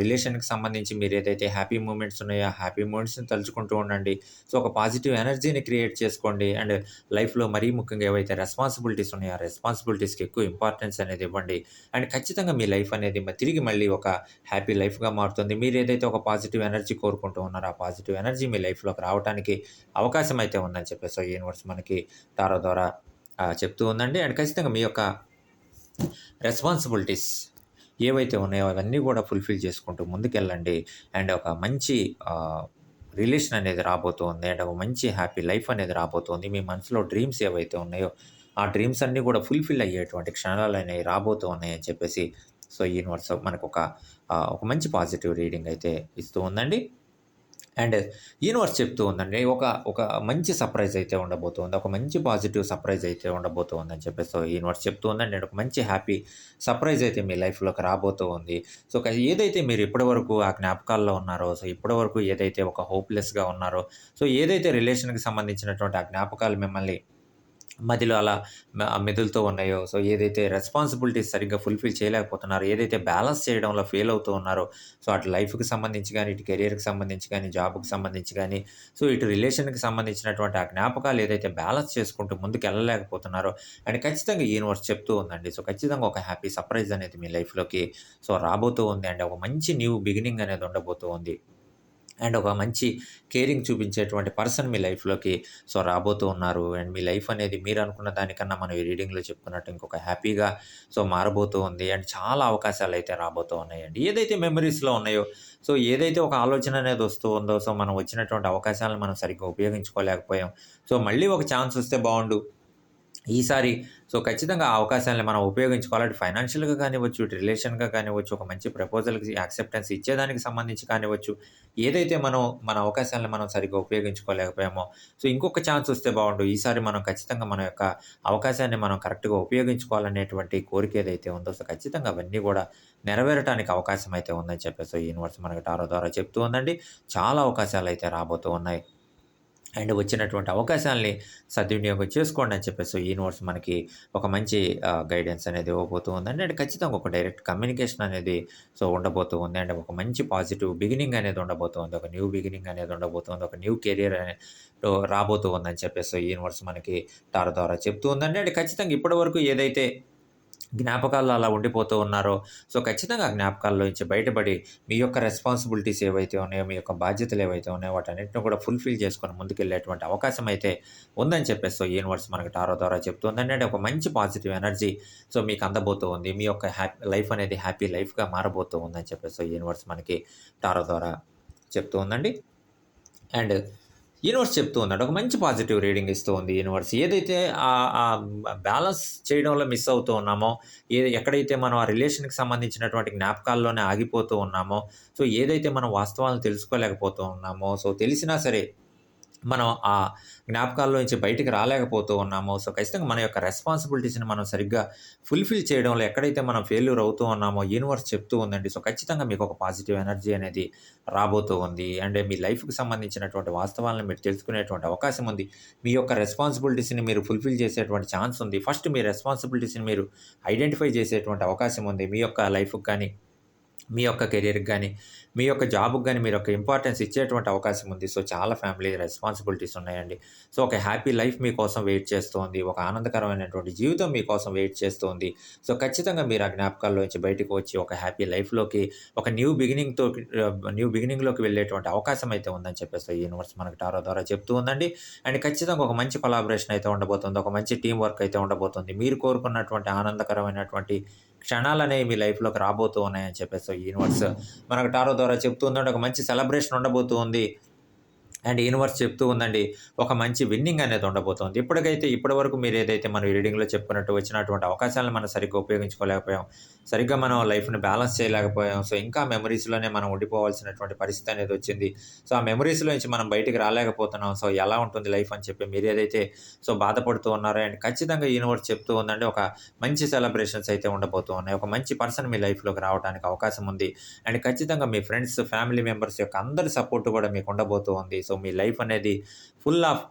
రిలేషన్కి సంబంధించి మీరు ఏదైతే హ్యాపీ మూమెంట్స్ ఉన్నాయో హ్యాపీ మూమెంట్స్ని తలుచుకుంటూ ఉండండి. సో ఒక పాజిటివ్ ఎనర్జీని క్రియేట్ చేసుకోండి. అండ్ లైఫ్లో మరీ ముఖ్యంగా ఏవైతే రెస్పాన్సిబిలిటీస్ ఉన్నాయో ఆ రెస్పాన్సిబిలిటీస్కి ఎక్కువ ఇంపార్టెన్స్ అనేది ఇవ్వండి. అండ్ ఖచ్చితంగా మీ లైఫ్ అనేది తిరిగి మళ్ళీ ఒక హ్యాపీ లైఫ్గా మారుతుంది. మీరు ఏదైతే ఒక పాజిటివ్ ఎనర్జీ కోరుకుంటూ ఉన్నారో ఆ పాజిటివ్ ఎనర్జీ మీ లైఫ్లోకి రావడానికి అవకాశం అయితే ఉందని చెప్పేసి యూనివర్స్ మనకి తారో ద్వారా చెప్తూ ఉందండి. అండ్ ఖచ్చితంగా మీ యొక్క రెస్పాన్సిబిలిటీస్ ఏవైతే ఉన్నాయో అవన్నీ కూడా ఫుల్ఫిల్ చేసుకుంటూ ముందుకెళ్ళండి. అండ్ ఒక మంచి రిలేషన్ అనేది రాబోతోంది. అండ్ ఒక మంచి హ్యాపీ లైఫ్ అనేది రాబోతోంది. మీ మనసులో డ్రీమ్స్ ఏవైతే ఉన్నాయో ఆ డ్రీమ్స్ అన్నీ కూడా ఫుల్ఫిల్ అయ్యేటువంటి క్షణాలు అనేవి రాబోతూ ఉన్నాయని చెప్పేసి సో యూనివర్స్ మనకు ఒక ఒక మంచి పాజిటివ్ రీడింగ్ అయితే ఇస్తూ ఉందండి. అండ్ యూనివర్స్ చెప్తూ ఉందండి. ఒక ఒక మంచి సర్ప్రైజ్ అయితే ఉండబోతుంది. ఒక మంచి పాజిటివ్ సర్ప్రైజ్ అయితే ఉండబోతుంది అని చెప్పేసి యూనివర్స్ చెప్తూ ఉందండి. ఒక మంచి హ్యాపీ సర్ప్రైజ్ అయితే మీ లైఫ్లోకి రాబోతూ ఉంది సో ఏదైతే మీరు ఇప్పటివరకు ఆ జ్ఞాపకాల్లో ఉన్నారో సో ఇప్పటివరకు ఏదైతే ఒక హోప్లెస్గా ఉన్నారో సో ఏదైతే రిలేషన్కి సంబంధించినటువంటి ఆ జ్ఞాపకాలు మిమ్మల్ని మధ్యలో అలా మెదులుతూ ఉన్నాయో. సో ఏదైతే రెస్పాన్సిబిలిటీస్ సరిగ్గా ఫుల్ఫిల్ చేయలేకపోతున్నారో ఏదైతే బ్యాలెన్స్ చేయడంలో ఫెయిల్ అవుతూ ఉన్నారో సో అటు లైఫ్కి సంబంధించి కానీ ఇటు కెరియర్కి సంబంధించి కానీ జాబ్కి సంబంధించి కానీ సో ఇటు రిలేషన్కి సంబంధించినటువంటి ఆ జ్ఞాపకాలు ఏదైతే బ్యాలెన్స్ చేసుకుంటూ ముందుకు వెళ్ళలేకపోతున్నారో అండ్ ఖచ్చితంగా యూనివర్స్ చెప్తూ ఉందండి. సో ఖచ్చితంగా ఒక హ్యాపీ సర్ప్రైజ్ అనేది మీ లైఫ్లోకి సో రాబోతూ ఉంది. అండ్ ఒక మంచి న్యూ బిగినింగ్ అనేది ఉండబోతూ ఉంది. అండ్ ఒక మంచి కేరింగ్ చూపించేటువంటి పర్సన్ మీ లైఫ్లోకి సో రాబోతూ ఉన్నారు. అండ్ మీ లైఫ్ అనేది మీరు అనుకున్న దానికన్నా మనం ఈ రీడింగ్లో చెప్పుకున్నట్టు ఇంకొక హ్యాపీగా సో మారబోతూ ఉంది. అండ్ చాలా అవకాశాలు అయితే రాబోతూ ఉన్నాయండి. ఏదైతే మెమరీస్లో ఉన్నాయో సో ఏదైతే ఒక ఆలోచన అనేది వస్తూ ఉందో సో మనం వచ్చినటువంటి అవకాశాలను మనం సరిగ్గా ఉపయోగించుకోలేకపోయాం. సో మళ్ళీ ఒక ఛాన్స్ వస్తే బాగుండు. ఈసారి సో ఖచ్చితంగా ఆ అవకాశాలను మనం ఉపయోగించుకోవాలి. ఫైనాన్షియల్గా కానివ్వచ్చు ఇటు రిలేషన్గా కానివ్వచ్చు ఒక మంచి ప్రపోజల్కి యాక్సెప్టెన్స్ ఇచ్చేదానికి సంబంధించి కానివ్వచ్చు ఏదైతే మనం మన అవకాశాలను మనం సరిగ్గా ఉపయోగించుకోలేకపోయామో సో ఇంకొక ఛాన్స్ వస్తే బాగుండు. ఈసారి మనం ఖచ్చితంగా మన యొక్క అవకాశాన్ని మనం కరెక్ట్గా ఉపయోగించుకోవాలనేటువంటి కోరిక ఏదైతే ఉందో సో ఖచ్చితంగా అవన్నీ కూడా నెరవేరడానికి అవకాశం అయితే ఉందని చెప్పేసి యూనివర్స్ మనకి టారో ద్వారా చెప్తూ ఉందండి. చాలా అవకాశాలు అయితే రాబోతూ ఉన్నాయి. అండ్ వచ్చినటువంటి అవకాశాలని సద్వినియోగం చేసుకోండి అని చెప్పేసి యూనివర్స్ మనకి ఒక మంచి గైడెన్స్ అనేది ఇవ్వబోతూ ఉందండి. అండ్ ఖచ్చితంగా ఒక డైరెక్ట్ కమ్యూనికేషన్ అనేది సో ఉండబోతూ ఉంది. అండ్ ఒక మంచి పాజిటివ్ బిగినింగ్ అనేది ఉండబోతుంది ఒక న్యూ బిగినింగ్ అనేది ఉండబోతుంది ఒక న్యూ కెరియర్ అనేది రాబోతూ ఉందని చెప్పేసి యూనివర్స్ మనకి తార ద్వారా చెప్తూ ఉందండి. అండ్ ఖచ్చితంగా ఇప్పటివరకు ఏదైతే జ్ఞాపకాల్లో అలా ఉండిపోతూ ఉన్నారో. సో ఖచ్చితంగా జ్ఞాపకాల్లో నుంచి బయటపడి మీ యొక్క రెస్పాన్సిబిలిటీస్ ఏవైతే ఉన్నాయో మీ యొక్క బాధ్యతలు ఏవైతే ఉన్నాయో వాటన్నింటిని కూడా ఫుల్ఫిల్ చేసుకొని ముందుకెళ్ళేటువంటి అవకాశం అయితే ఉందని చెప్పేసి సో యూనివర్స్ మనకి టారో ద్వారా చెప్తుందండి అంటే ఒక మంచి పాజిటివ్ ఎనర్జీ సో మీకు అందబోతూ ఉంది. మీ యొక్క హ్యాపీ లైఫ్ అనేది హ్యాపీ లైఫ్గా మారబోతూ ఉందని చెప్పేసి సో యూనివర్స్ మనకి టారో ద్వారా చెప్తూ ఉందండి అండ్ యూనివర్స్ చెప్తూ ఉన్నాడు. ఒక మంచి పాజిటివ్ రీడింగ్ ఇస్తూ ఉంది యూనివర్స్. ఏదైతే ఆ బ్యాలెన్స్ చేయడంలో మిస్ అవుతూ ఉన్నామో ఏ ఎక్కడైతే మనం ఆ రిలేషన్కి సంబంధించినటువంటి జ్ఞాపకాల్లోనే ఆగిపోతూ ఉన్నామో సో ఏదైతే మనం వాస్తవాలను తెలుసుకోలేకపోతూ ఉన్నామో సో తెలిసినా సరే మనం ఆ జ్ఞాపకాల్లో నుంచి బయటికి రాలేకపోతూ ఉన్నామో సో ఖచ్చితంగా మన యొక్క రెస్పాన్సిబిలిటీస్ని మనం సరిగ్గా ఫుల్ఫిల్ చేయడంలో ఎక్కడైతే మనం ఫెయిల్యూర్ అవుతూ ఉన్నామో యూనివర్స్ చెప్తూ ఉందండి. సో ఖచ్చితంగా మీకు ఒక పాజిటివ్ ఎనర్జీ అనేది రాబోతూ ఉంది. అండ్ మీ లైఫ్కి సంబంధించినటువంటి వాస్తవాలను మీరు తెలుసుకునేటువంటి అవకాశం ఉంది. మీ యొక్క రెస్పాన్సిబిలిటీస్ని మీరు ఫుల్ఫిల్ చేసేటువంటి ఛాన్స్ ఉంది. ఫస్ట్ మీ రెస్పాన్సిబిలిటీస్ని మీరు ఐడెంటిఫై చేసేటువంటి అవకాశం ఉంది. మీ యొక్క లైఫ్కి కానీ మీ యొక్క కెరీర్కి కానీ మీ యొక్క జాబ్కి కానీ మీరు ఒక ఇంపార్టెన్స్ ఇచ్చేటువంటి అవకాశం ఉంది. సో చాలా ఫ్యామిలీ రెస్పాన్సిబిలిటీస్ ఉన్నాయండి. సో ఒక హ్యాపీ లైఫ్ మీకోసం వెయిట్ చేస్తుంది. ఒక ఆనందకరమైనటువంటి జీవితం మీకోసం వెయిట్ చేస్తుంది. సో ఖచ్చితంగా మీరు ఆ జ్ఞాపకాల్లో నుంచి బయటకు వచ్చి ఒక హ్యాపీ లైఫ్లోకి ఒక న్యూ బిగినింగ్తో న్యూ బిగినింగ్లోకి వెళ్ళేటువంటి అవకాశం అయితే ఉందని చెప్పేసి ఈ యూనివర్స్ మనకి టారో ద్వారా చెప్తూ ఉందండి. అండ్ ఖచ్చితంగా ఒక మంచి కొలాబరేషన్ అయితే ఉండబోతుంది. ఒక మంచి టీం వర్క్ అయితే ఉండబోతుంది. మీరు కోరుకున్నటువంటి ఆనందకరమైనటువంటి క్షణాలు అనేవి మీ లైఫ్లోకి రాబోతూ ఉన్నాయని చెప్పేసి ఈ యూనివర్స్ మనకు టారో ద్వారా చెప్తూ ఉందంటే ఒక మంచి సెలబ్రేషన్ ఉండబోతుంది అండ్ యూనివర్స్ చెప్తూ ఉందండి ఒక మంచి విన్నింగ్ అనేది ఉండబోతోంది. ఇప్పటికైతే ఇప్పటి వరకు మీరు ఏదైతే మనం రీడింగ్లో చెప్పుకున్నట్టు వచ్చినటువంటి అవకాశాలను మనం సరిగ్గా ఉపయోగించుకోలేకపోయాం సరిగ్గా మనం లైఫ్ని బ్యాలెన్స్ చేయలేకపోయాం సో ఇంకా మెమరీస్లోనే మనం ఉండిపోవాల్సినటువంటి పరిస్థితి అనేది వచ్చింది. సో ఆ మెమరీస్లో నుంచి మనం బయటికి రాలేకపోతున్నాం సో ఎలా ఉంటుంది లైఫ్ అని చెప్పి మీరు ఏదైతే సో బాధపడుతూ ఉన్నారో అండ్ ఖచ్చితంగా యూనివర్స్ చెప్తూ ఉందండి ఒక మంచి సెలబ్రేషన్స్ అయితే ఉండబోతూ ఉన్నాయి. ఒక మంచి పర్సన్ మీ లైఫ్లోకి రావడానికి అవకాశం ఉంది. అండ్ ఖచ్చితంగా మీ ఫ్రెండ్స్ ఫ్యామిలీ మెంబర్స్ యొక్క అందరి సపోర్ట్ కూడా మీకు ఉండబోతూ ఉంది. సో సో మీ లైఫ్ అనేది ఫుల్ ఆఫ్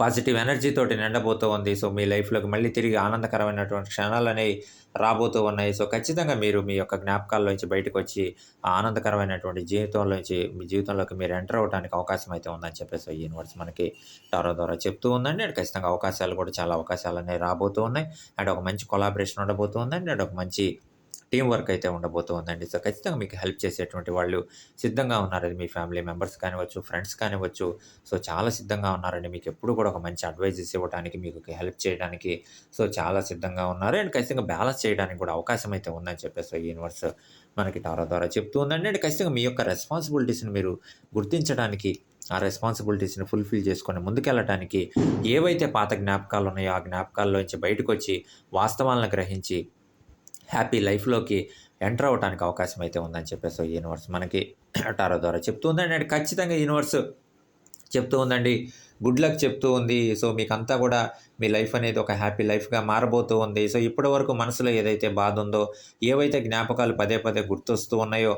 పాజిటివ్ ఎనర్జీతోటి నిండబోతూ ఉంది. సో మీ లైఫ్లోకి మళ్ళీ తిరిగి ఆనందకరమైనటువంటి క్షణాలు అనేవి రాబోతూ ఉన్నాయి. సో ఖచ్చితంగా మీరు మీ యొక్క జ్ఞాపకాల్లోంచి బయటకు వచ్చి ఆనందకరమైనటువంటి జీవితంలోంచి మీ జీవితంలోకి మీరు ఎంటర్ అవ్వడానికి అవకాశం అయితే ఉందని చెప్పేసి యూనివర్స్ మనకి టారో ద్వారా చెప్తూ ఉందండి. అండ్ ఖచ్చితంగా అవకాశాలు కూడా చాలా అవకాశాలు అనేవి రాబోతూ ఉన్నాయి. అండ్ ఒక మంచి కొలాబరేషన్ ఉండబోతూ ఉందండి. అండ్ ఒక మంచి టీం వర్క్ అయితే ఉండబోతోందండి సో ఖచ్చితంగా మీకు హెల్ప్ చేసేటువంటి వాళ్ళు సిద్ధంగా ఉన్నారండి. మీ ఫ్యామిలీ మెంబర్స్ కానివచ్చు ఫ్రెండ్స్ కానివచ్చు సో చాలా సిద్ధంగా ఉన్నారండి. మీకు ఎప్పుడు కూడా ఒక మంచి అడ్వైజెస్ ఇవ్వడానికి మీకు హెల్ప్ చేయడానికి సో చాలా సిద్ధంగా ఉన్నారు. అండ్ ఖచ్చితంగా బ్యాలెన్స్ చేయడానికి కూడా అవకాశం అయితే ఉందని చెప్పేసి సో యూనివర్స్ మనకి టారో ద్వారా చెప్తూ ఉందండి. అండ్ ఖచ్చితంగా మీ యొక్క రెస్పాన్సిబిలిటీస్ని మీరు గుర్తించడానికి ఆ రెస్పాన్సిబిలిటీస్ని ఫుల్ఫిల్ చేసుకొని ముందుకెళ్ళడానికి ఏవైతే పాత జ్ఞాపకాలు ఉన్నాయో ఆ జ్ఞాపకాల్లోంచి బయటకు వచ్చి వాస్తవాలను గ్రహించి హ్యాపీ లైఫ్లోకి ఎంటర్ అవ్వడానికి అవకాశం అయితే ఉందని చెప్పేసి యూనివర్స్ మనకి టారో ద్వారా చెప్తూ ఉందండి. అంటే ఖచ్చితంగా యూనివర్స్ చెప్తూ ఉందండి. గుడ్ లక్ చెప్తూ ఉంది. సో మీకంతా కూడా మీ లైఫ్ అనేది ఒక హ్యాపీ లైఫ్గా మారబోతూ ఉంది. సో ఇప్పటి వరకు మనసులో ఏదైతే బాధ ఉందో ఏవైతే జ్ఞాపకాలు పదే పదే గుర్తొస్తూ ఉన్నాయో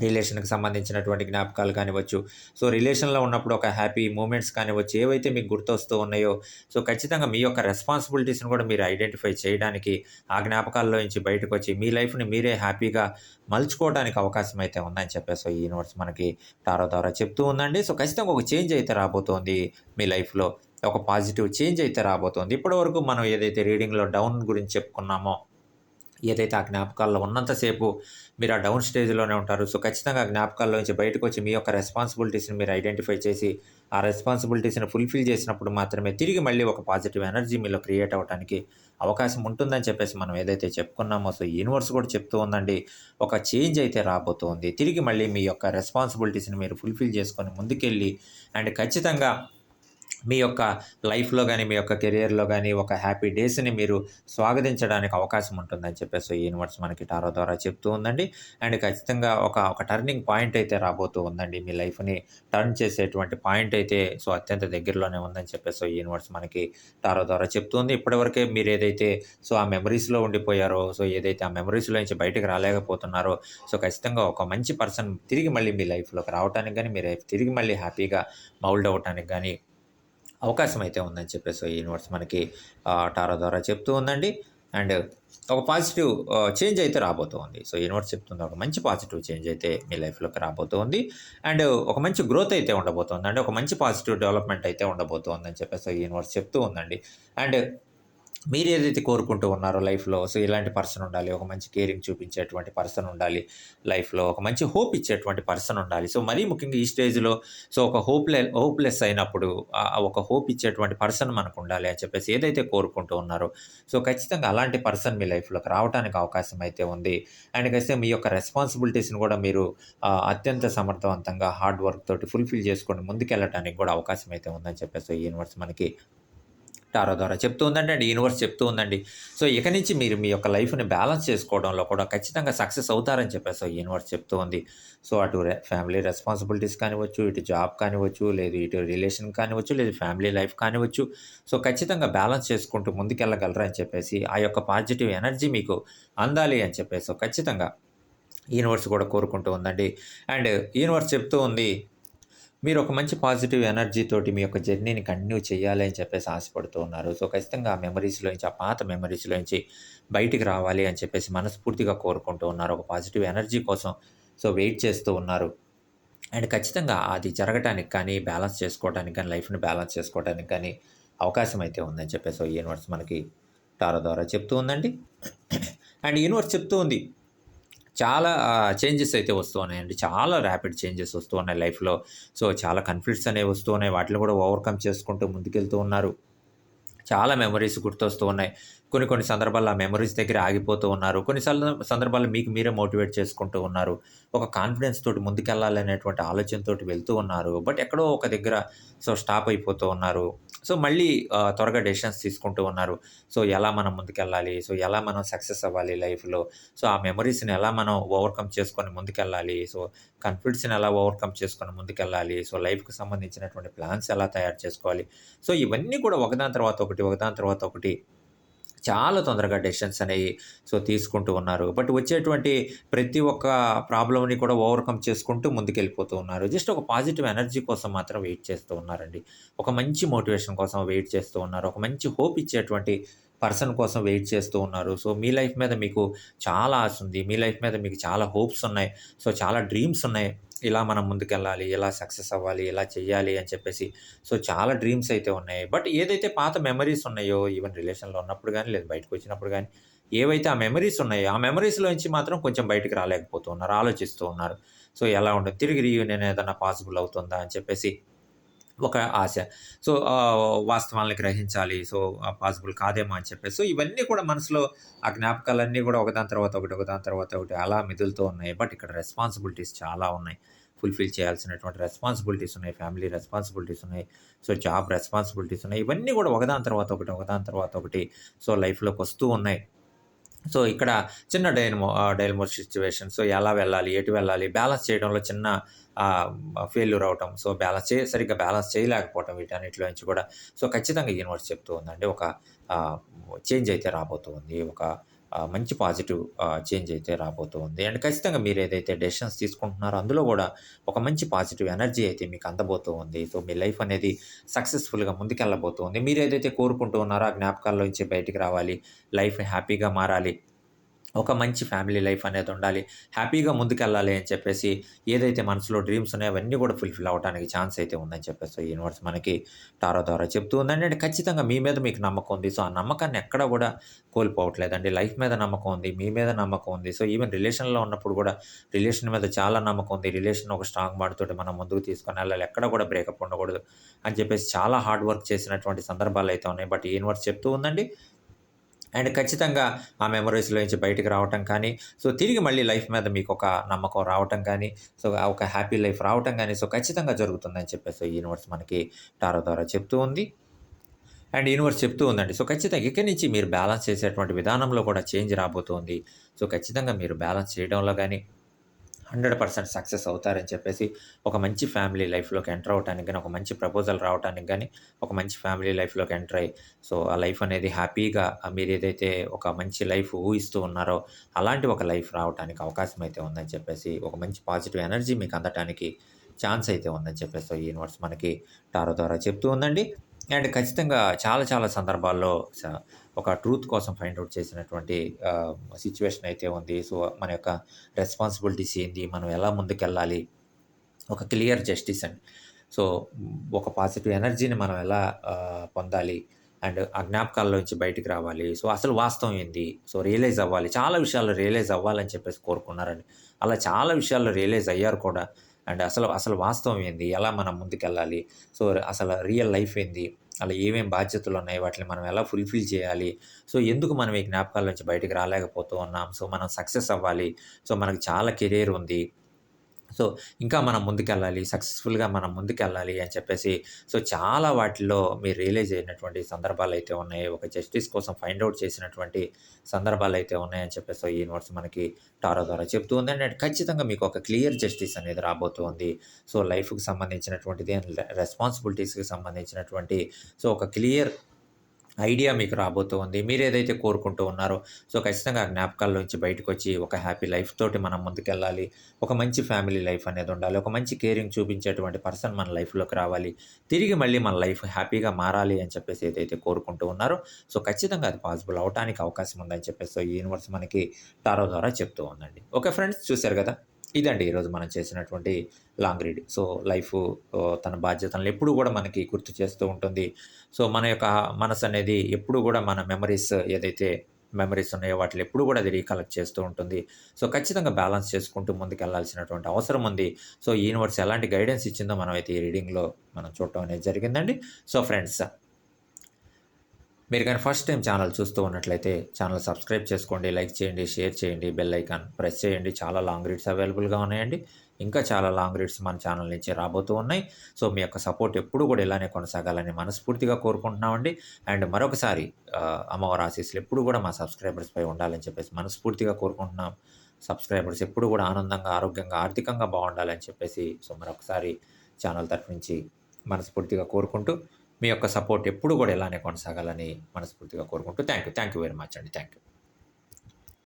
రిలేషన్కి సంబంధించినటువంటి జ్ఞాపకాలు కానివచ్చు సో రిలేషన్లో ఉన్నప్పుడు ఒక హ్యాపీ మూమెంట్స్ కానివచ్చు ఏవైతే మీకు గుర్తొస్తూ ఉన్నాయో సో ఖచ్చితంగా మీ యొక్క రెస్పాన్సిబిలిటీస్ని కూడా మీరు ఐడెంటిఫై చేయడానికి ఆ జ్ఞాపకాల్లో నుంచి బయటకు వచ్చి మీ లైఫ్ని మీరే హ్యాపీగా మలుచుకోవడానికి అవకాశం అయితే ఉందని చెప్పేసి ఈ యూనివర్స్ మనకి తారో ద్వారా చెప్తూ ఉందండి. సో ఖచ్చితంగా ఒక చేంజ్ అయితే రాబోతోంది మీ లైఫ్లో. ఒక పాజిటివ్ చేంజ్ అయితే రాబోతోంది. ఇప్పటివరకు మనం ఏదైతే రీడింగ్లో డౌన్ గురించి చెప్పుకున్నామో ఏదైతే ఆ జ్ఞాపకాల్లో ఉన్నంతసేపు మీరు ఆ డౌన్ స్టేజ్లోనే ఉంటారు సో ఖచ్చితంగా ఆ జ్ఞాపకాల్లో నుంచి బయటకు వచ్చి మీ యొక్క రెస్పాన్సిబిలిటీస్ని మీరు ఐడెంటిఫై చేసి ఆ రెస్పాన్సిబిలిటీస్ని ఫుల్ఫిల్ చేసినప్పుడు మాత్రమే తిరిగి మళ్ళీ ఒక పాజిటివ్ ఎనర్జీ మీలో క్రియేట్ అవ్వడానికి అవకాశం ఉంటుందని చెప్పేసి మనం ఏదైతే చెప్పుకున్నామో సో యూనివర్స్ కూడా చెప్తూ ఉందండి. ఒక చేంజ్ అయితే రాబోతోంది. తిరిగి మళ్ళీ మీ యొక్క రెస్పాన్సిబిలిటీస్ని మీరు ఫుల్ఫిల్ చేసుకొని ముందుకెళ్ళి అండ్ ఖచ్చితంగా మీ యొక్క లైఫ్లో కానీ మీ యొక్క కెరియర్లో కానీ ఒక హ్యాపీ డేస్ని మీరు స్వాగతించడానికి అవకాశం ఉంటుందని చెప్పేసి ఈ యూనివర్స్ మనకి టారో ద్వారా చెప్తూ ఉందండి. అండ్ ఖచ్చితంగా ఒక ఒక టర్నింగ్ పాయింట్ అయితే రాబోతూ ఉందండి. మీ లైఫ్ని టర్న్ చేసేటువంటి పాయింట్ అయితే సో అత్యంత దగ్గరలోనే ఉందని చెప్పేసి ఈ యూనివర్స్ మనకి టారో ద్వారా చెప్తుంది ఇప్పటివరకే మీరు ఏదైతే సో ఆ మెమరీస్లో ఉండిపోయారో సో ఏదైతే ఆ మెమరీస్లో నుంచి బయటకు రాలేకపోతున్నారో సో ఖచ్చితంగా ఒక మంచి పర్సన్ తిరిగి మళ్ళీ మీ లైఫ్లోకి రావడానికి కానీ మీ లైఫ్ తిరిగి మళ్ళీ హ్యాపీగా మౌల్డ్ అవ్వటానికి కానీ అవకాశం అయితే ఉందని చెప్పేసి ఈ యూనివర్స్ మనకి టారో ద్వారా చెప్తూ ఉందండి. అండ్ ఒక పాజిటివ్ చేంజ్ అయితే రాబోతోంది. సో యూనివర్స్ చెప్తుంది ఒక మంచి పాజిటివ్ చేంజ్ అయితే మీ లైఫ్లోకి రాబోతోంది. అండ్ ఒక మంచి గ్రోత్ అయితే ఉండబోతోంది అంటే ఒక మంచి పాజిటివ్ డెవలప్మెంట్ అయితే ఉండబోతుంది అని చెప్పేసి ఈ యూనివర్స్ చెప్తూ ఉందండి. అండ్ మీరు ఏదైతే కోరుకుంటూ ఉన్నారో లైఫ్‌లో సో ఇలాంటి పర్సన్ ఉండాలి. ఒక మంచి కేరింగ్ చూపించేటువంటి పర్సన్ ఉండాలి లైఫ్‌లో. ఒక మంచి హోప్ ఇచ్చేటువంటి పర్సన్ ఉండాలి. సో మరీ ముఖ్యంగా ఈ స్టేజ్‌లో సో ఒక హోప్‌లె హోప్‌లెస్ అయినప్పుడు ఒక హోప్ ఇచ్చేటువంటి పర్సన్ మనకు ఉండాలి అని చెప్పేసి ఏదైతే కోరుకుంటూ ఉన్నారో సో ఖచ్చితంగా అలాంటి పర్సన్ మీ లైఫ్‌లోకి రావటానికి అవకాశం అయితే ఉంది. అండ్ ఖచ్చితంగా మీ యొక్క రెస్పాన్సిబిలిటీస్‌ని కూడా మీరు అత్యంత సమర్థవంతంగా హార్డ్ వర్క్ తోటి ఫుల్‌ఫిల్ చేసుకొని ముందుకెళ్ళడానికి కూడా అవకాశం అయితే ఉందని చెప్పేసి ఈ యూనివర్స్ మనకి టారో ద్వారా చెప్తూ ఉందండి. అండ్ యూనివర్స్ చెప్తూ ఉందండి. సో ఇక నుంచి మీరు మీ యొక్క లైఫ్‌ని బ్యాలెన్స్ చేసుకోవడంలో కూడా ఖచ్చితంగా సక్సెస్ అవుతారని చెప్పేసి యూనివర్స్ చెప్తూ ఉంది. సో అటు రె ఫ్యామిలీ రెస్పాన్సిబిలిటీస్ కానివ్వచ్చు, ఇటు జాబ్ కానివ్వచ్చు, లేదు ఇటు రిలేషన్ కానివ్వచ్చు, లేదు ఫ్యామిలీ లైఫ్ కానివ్వచ్చు. సో ఖచ్చితంగా బ్యాలెన్స్ చేసుకుంటూ ముందుకెళ్ళగలరని చెప్పేసి ఆ యొక్క పాజిటివ్ ఎనర్జీ మీకు అందాలి అని చెప్పేసి ఖచ్చితంగా యూనివర్స్ కూడా కోరుకుంటూ ఉందండి. అండ్ యూనివర్స్ చెప్తూ ఉంది మీరు ఒక మంచి పాజిటివ్ ఎనర్జీ తోటి మీ యొక్క జర్నీని కంటిన్యూ చేయాలి అని చెప్పేసి ఆశపడుతూ ఉన్నారు. సో ఖచ్చితంగా ఆ మెమరీస్‌లోంచి, ఆ పాత మెమరీస్లో నుంచి బయటికి రావాలి అని చెప్పేసి మనస్ఫూర్తిగా కోరుకుంటూ ఉన్నారు. ఒక పాజిటివ్ ఎనర్జీ కోసం సో వెయిట్ చేస్తూ ఉన్నారు. అండ్ ఖచ్చితంగా అది జరగటానికి కానీ, బ్యాలెన్స్ చేసుకోవడానికి కానీ, లైఫ్‌ని బ్యాలెన్స్ చేసుకోవడానికి కానీ అవకాశం అయితే ఉందని చెప్పేసి యూనివర్స్ మనకి టారో ద్వారా చెప్తూ ఉందండి. అండ్ యూనివర్స్ చెప్తూ ఉంది. చాలా చేంజెస్ అయితే వస్తూ ఉన్నాయండి. చాలా ర్యాపిడ్ చేంజెస్ వస్తూ ఉన్నాయి లైఫ్‌లో. సో చాలా కన్ఫ్లిక్ట్స్ అనేవి వస్తూ ఉన్నాయి. వాటిని కూడా ఓవర్‌కమ్ చేసుకుంటూ ముందుకెళ్తూ ఉన్నారు. చాలా మెమరీస్ గుర్తొస్తూ ఉన్నాయి. కొన్ని కొన్ని సందర్భాల్లో ఆ మెమరీస్ దగ్గర ఆగిపోతూ ఉన్నారు. కొన్ని సందర్భాల్లో మీకు మీరే మోటివేట్ చేసుకుంటూ ఉన్నారు. ఒక కాన్ఫిడెన్స్ తోటి ముందుకెళ్ళాలనేటువంటి ఆలోచనతోటి వెళ్తూ ఉన్నారు. బట్ ఎక్కడో ఒక దగ్గర సో స్టాప్ అయిపోతూ ఉన్నారు. సో మళ్ళీ త్వరగా డెసిషన్స్ తీసుకుంటూ ఉన్నారు. సో ఎలా మనం ముందుకెళ్ళాలి? సో ఎలా మనం సక్సెస్ అవ్వాలి లైఫ్‌లో? సో ఆ మెమరీస్‌ని ఎలా మనం ఓవర్‌కమ్ చేసుకొని ముందుకెళ్ళాలి? సో కన్ఫ్లిక్ట్స్ని ఎలా ఓవర్‌కమ్ చేసుకొని ముందుకెళ్ళాలి? సో లైఫ్‌కి సంబంధించినటువంటి ప్లాన్స్ ఎలా తయారు చేసుకోవాలి? సో ఇవన్నీ కూడా ఒకదాని తర్వాత ఒకటి, ఒకదాని తర్వాత ఒకటి చాలా తొందరగా డెసిషన్స్ అనేవి సో తీసుకుంటూ ఉన్నారు. బట్ వచ్చేటువంటి ప్రతి ఒక్క ప్రాబ్లమ్‌ని కూడా ఓవర్‌కమ్ చేసుకుంటూ ముందుకెళ్ళిపోతూ ఉన్నారు. జస్ట్ ఒక పాజిటివ్ ఎనర్జీ కోసం మాత్రం వెయిట్ చేస్తూ ఉన్నారండి. ఒక మంచి మోటివేషన్ కోసం వెయిట్ చేస్తూ ఉన్నారు. ఒక మంచి హోప్ ఇచ్చేటువంటి పర్సన్ కోసం వెయిట్ చేస్తూ ఉన్నారు. సో మీ లైఫ్ మీద మీకు చాలా ఆశ ఉంది. మీ లైఫ్ మీద మీకు చాలా హోప్స్ ఉన్నాయి. సో చాలా డ్రీమ్స్ ఉన్నాయి. ఇలా మనం ముందుకెళ్ళాలి, ఇలా సక్సెస్ అవ్వాలి, ఇలా చేయాలి అని చెప్పేసి సో చాలా డ్రీమ్స్ అయితే ఉన్నాయి. బట్ ఏదైతే పాత మెమరీస్ ఉన్నాయో ఈవెన్ రిలేషన్‌లో ఉన్నప్పుడు గాని, లేదా బయటకొచ్చినప్పుడు కానీ ఏవైతే ఆ మెమరీస్ ఉన్నాయో, ఆ మెమరీస్లో నుంచి మాత్రం కొంచెం బయటకు రాలేకపోతూ ఉన్నారు. ఆలోచిస్తూ ఉన్నారు. సో ఎలా ఉండదు తిరిగి రీయూనియన్ ఏదైనా పాసిబుల్ అవుతుందా అని చెప్పేసి ఒక ఆశ. సో వాస్తవాలను గ్రహించాలి. సో పాసిబుల్ కాదేమో అని చెప్పేసి. సో ఇవన్నీ కూడా మనసులో ఆ జ్ఞాపకాలన్నీ కూడా ఒకదాని తర్వాత ఒకటి, ఒకదాని తర్వాత ఒకటి అలా మిదులుతూ ఉన్నాయి. బట్ ఇక్కడ రెస్పాన్సిబిలిటీస్ చాలా ఉన్నాయి. ఫుల్‌ఫిల్ చేయాల్సినటువంటి రెస్పాన్సిబిలిటీస్ ఉన్నాయి. ఫ్యామిలీ రెస్పాన్సిబిలిటీస్ ఉన్నాయి. సో జాబ్ రెస్పాన్సిబిలిటీస్ ఉన్నాయి. ఇవన్నీ కూడా ఒకదాని తర్వాత ఒకటి, ఒకదాని తర్వాత ఒకటి సో లైఫ్‌లోకి వస్తూ ఉన్నాయి. సో ఇక్కడ చిన్న డైనమో ఆహ్, సిచ్యువేషన్ సో ఎలా వెళ్ళాలి? ఎటు వెళ్ళాలి? బ్యాలెన్స్ చేయడంలో చిన్న ఫెయిల్యూర్ అవటం సో బ్యాలెన్స్ చే సరిగ్గా బ్యాలెన్స్ చేయలేకపోవటం వీటన్నిటిలో నుంచి కూడా సో ఖచ్చితంగా యూనివర్స్ చెప్తూ ఉందండి. ఒక చేంజ్ అయితే రాబోతుంది ఒక మంచి పాజిటివ్ చేంజ్ అయితే రాబోతూ ఉంది. అండ్ ఖచ్చితంగా మీరు ఏదైతే డెసిషన్స్ తీసుకుంటున్నారో అందులో కూడా ఒక మంచి పాజిటివ్ ఎనర్జీ అయితే మీకు అందబోతూ ఉంది. సో మీ లైఫ్ అనేది సక్సెస్‌ఫుల్‌గా ముందుకెళ్ళబోతూ ఉంది. మీరు ఏదైతే కోరుకుంటూ ఉన్నారో ఆ జ్ఞాపకాల్లోంచి బయటికి రావాలి. లైఫ్ హ్యాపీగా మారాలి. ఒక మంచి ఫ్యామిలీ లైఫ్ అనేది ఉండాలి. హ్యాపీగా ముందుకెళ్ళాలి అని చెప్పేసి ఏదైతే మనసులో డ్రీమ్స్ ఉన్నాయో అవన్నీ కూడా ఫుల్‌ఫిల్ అవ్వటానికి ఛాన్స్ అయితే ఉందని చెప్పేసి యూనివర్స్ మనకి టారో ద్వారా చెప్తూ ఉందండి. అంటే ఖచ్చితంగా మీ మీద మీకు నమ్మకం ఉంది. సో ఆ నమ్మకాన్ని ఎక్కడ కూడా కోల్పోవట్లేదండి. లైఫ్ మీద నమ్మకం ఉంది. మీ మీద నమ్మకం ఉంది. సో ఈవెన్ రిలేషన్‌లో ఉన్నప్పుడు కూడా రిలేషన్ మీద చాలా నమ్మకం ఉంది. రిలేషన్ ఒక స్ట్రాంగ్ బాండ్‌తోటి మనం ముందుకు తీసుకొని వెళ్ళాలి. ఎక్కడ కూడా బ్రేకప్ ఉండకూడదు అని చెప్పేసి చాలా హార్డ్ వర్క్ చేసినటువంటి సందర్భాలు అయితే ఉన్నాయి. బట్ యూనివర్స్ చెప్తూ ఉందండి. అండ్ ఖచ్చితంగా ఆ మెమరీస్‌లోంచి బయటకు రావటం కానీ, సో తిరిగి మళ్ళీ లైఫ్ మీద మీకు ఒక నమ్మకం రావటం కానీ, సో ఒక హ్యాపీ లైఫ్ రావటం కానీ సో ఖచ్చితంగా జరుగుతుందని చెప్పేసి యూనివర్స్ మనకి టారో ద్వారా చెప్తూ ఉంది. అండ్ యూనివర్స్ చెప్తూ ఉందండి. సో ఖచ్చితంగా ఇక్కడి నుంచి మీరు బ్యాలెన్స్ చేసేటువంటి విధానంలో కూడా చేంజ్ రాబోతుంది. సో ఖచ్చితంగా మీరు బ్యాలెన్స్ చేయడంలో కానీ హండ్రెడ్ పర్సెంట్ సక్సెస్ అవుతారని చెప్పేసి ఒక మంచి ఫ్యామిలీ లైఫ్‌లోకి ఎంటర్ అవ్వటానికి కానీ ఒక మంచి ప్రపోజల్ రావటానికి కానీ ఒక మంచి ఫ్యామిలీ లైఫ్‌లోకి ఎంటర్ అయ్యి, సో ఆ లైఫ్ అనేది హ్యాపీగా మీరు ఏదైతే ఒక మంచి లైఫ్ ఊహిస్తూ ఉన్నారో అలాంటి ఒక లైఫ్ రావటానికి అవకాశం అయితే ఉందని చెప్పేసి, ఒక మంచి పాజిటివ్ ఎనర్జీ మీకు అందటానికి ఛాన్స్ అయితే ఉందని చెప్పేసి యూనివర్స్ మనకి టారో ద్వారా చెప్తూ ఉందండి. అండ్ ఖచ్చితంగా చాలా చాలా సందర్భాల్లో స ఒక ట్రూత్ కోసం ఫైండ్ అవుట్ చేసినటువంటి సిచ్యువేషన్ అయితే ఉంది. సో మన యొక్క రెస్పాన్సిబిలిటీస్ ఏంది? మనం ఎలా ముందుకెళ్ళాలి? ఒక క్లియర్ జస్టిస్ అండ్ సో ఒక పాజిటివ్ ఎనర్జీని మనం ఎలా పొందాలి? అండ్ ఆ జ్ఞాపకాల్లోంచి బయటికి రావాలి సో అసలు వాస్తవం ఏంది సో రియలైజ్ అవ్వాలి చాలా విషయాల్లో రియలైజ్ అవ్వాలని చెప్పేసి కోరుకున్నారండి అలా చాలా విషయాల్లో రియలైజ్ అయ్యారు కూడా అండ్ అసలు అసలు వాస్తవం ఏంది ఎలా మనం ముందుకెళ్ళాలి సో అసలు రియల్ లైఫ్ ఏంది అలా ఏమేమి బాధ్యతలు ఉన్నాయి? వాటిని మనం ఎలా ఫుల్ఫిల్ చేయాలి? సో ఎందుకు మనం ఈ జ్ఞాపకాల నుంచి బయటకు రాలేకపోతూ ఉన్నాం సో మనం సక్సెస్ అవ్వాలి. సో మనకు చాలా కెరీర్ ఉంది. సో ఇంకా మనం ముందుకెళ్ళాలి సక్సెస్ఫుల్గా మనం ముందుకెళ్ళాలి అని చెప్పేసి సో చాలా వాటిల్లో మీరు రియలైజ్ అయినటువంటి సందర్భాలు అయితే ఉన్నాయి. ఒక జస్టిస్ కోసం ఫైండ్ అవుట్ చేసినటువంటి సందర్భాలు అయితే ఉన్నాయని చెప్పేసి ఈ యూనివర్స్ మనకి టారో ద్వారా చెప్తూ ఉంది. అండ్ ఖచ్చితంగా మీకు ఒక క్లియర్ జస్టిస్ అనేది రాబోతుంది. సో లైఫ్కి సంబంధించినటువంటిది అండ్ రెస్పాన్సిబిలిటీస్కి సంబంధించినటువంటి సో ఒక క్లియర్ ఐడియా మీకు రాబోతుంది మీరు ఏదైతే కోరుకుంటూ ఉన్నారో సో ఖచ్చితంగా ఆ జ్ఞాపకాల్లోంచి బయటకు వచ్చి ఒక హ్యాపీ లైఫ్ తోటి మనం ముందుకెళ్ళాలి. ఒక మంచి ఫ్యామిలీ లైఫ్ అనేది ఉండాలి. ఒక మంచి కేరింగ్ చూపించేటువంటి పర్సన్ మన లైఫ్లోకి రావాలి. తిరిగి మళ్ళీ మన లైఫ్ హ్యాపీగా మారాలి అని చెప్పేసి ఏదైతే కోరుకుంటూ ఉన్నారో సో ఖచ్చితంగా అది పాసిబుల్ అవడానికి అవకాశం ఉందని చెప్పేసి సో ఈ యూనివర్స్ మనకి టారో ద్వారా చెప్తూ ఉందండి. ఓకే ఫ్రెండ్స్ చూశారు కదా? ఇదండి ఈరోజు మనం చేసినటువంటి లాంగ్ రీడ్. సో లైఫ్ తన బాధ్యతలను ఎప్పుడు కూడా మనకి గుర్తు చేస్తూ ఉంటుంది. సో మన యొక్క మనసు అనేది ఎప్పుడు కూడా మన మెమరీస్ ఏదైతే మెమరీస్ ఉన్నాయో వాటిని ఎప్పుడు కూడా అది రీకలెక్ట్ చేస్తూ ఉంటుంది. సో ఖచ్చితంగా బ్యాలెన్స్ చేసుకుంటూ ముందుకు వెళ్ళాల్సినటువంటి అవసరం ఉంది. సో యూనివర్స్ ఎలాంటి గైడెన్స్ ఇచ్చిందో మనం అయితే ఈ రీడింగ్లో మనం చూడటం అనేది జరిగిందండి. సో ఫ్రెండ్స్ మీరు కానీ ఫస్ట్ టైం ఛానల్ చూస్తూ ఉన్నట్లయితే ఛానల్ సబ్స్క్రైబ్ చేసుకోండి లైక్ చేయండి షేర్ చేయండి బెల్ ఐకాన్ ప్రెస్ చేయండి. చాలా లాంగ్ రీడ్స్ అవైలబుల్గా ఉన్నాయండి. ఇంకా చాలా లాంగ్ రీడ్స్ మన ఛానల్ నుంచి రాబోతూ ఉన్నాయి. సో మీ యొక్క సపోర్ట్ ఎప్పుడు కూడా ఇలానే కొనసాగాలని మనస్ఫూర్తిగా కోరుకుంటున్నామండి. అండ్ మరొకసారి అమ్మవారి ఆశీస్సులు ఎప్పుడు కూడా మా సబ్స్క్రైబర్స్ పై ఉండాలని చెప్పేసి మనస్ఫూర్తిగా కోరుకుంటున్నాం. సబ్స్క్రైబర్స్ ఎప్పుడు కూడా ఆనందంగా ఆరోగ్యంగా ఆర్థికంగా బాగుండాలని చెప్పేసి సో మరొకసారి ఛానల్ తరఫు నుంచి మనస్ఫూర్తిగా కోరుకుంటూ మీ యొక్క సపోర్ట్ ఎప్పుడు కూడా ఇలానే కొనసాగాలని మనస్ఫూర్తిగా కోరుకుంటూ thank you thank you very much అండి. Thank you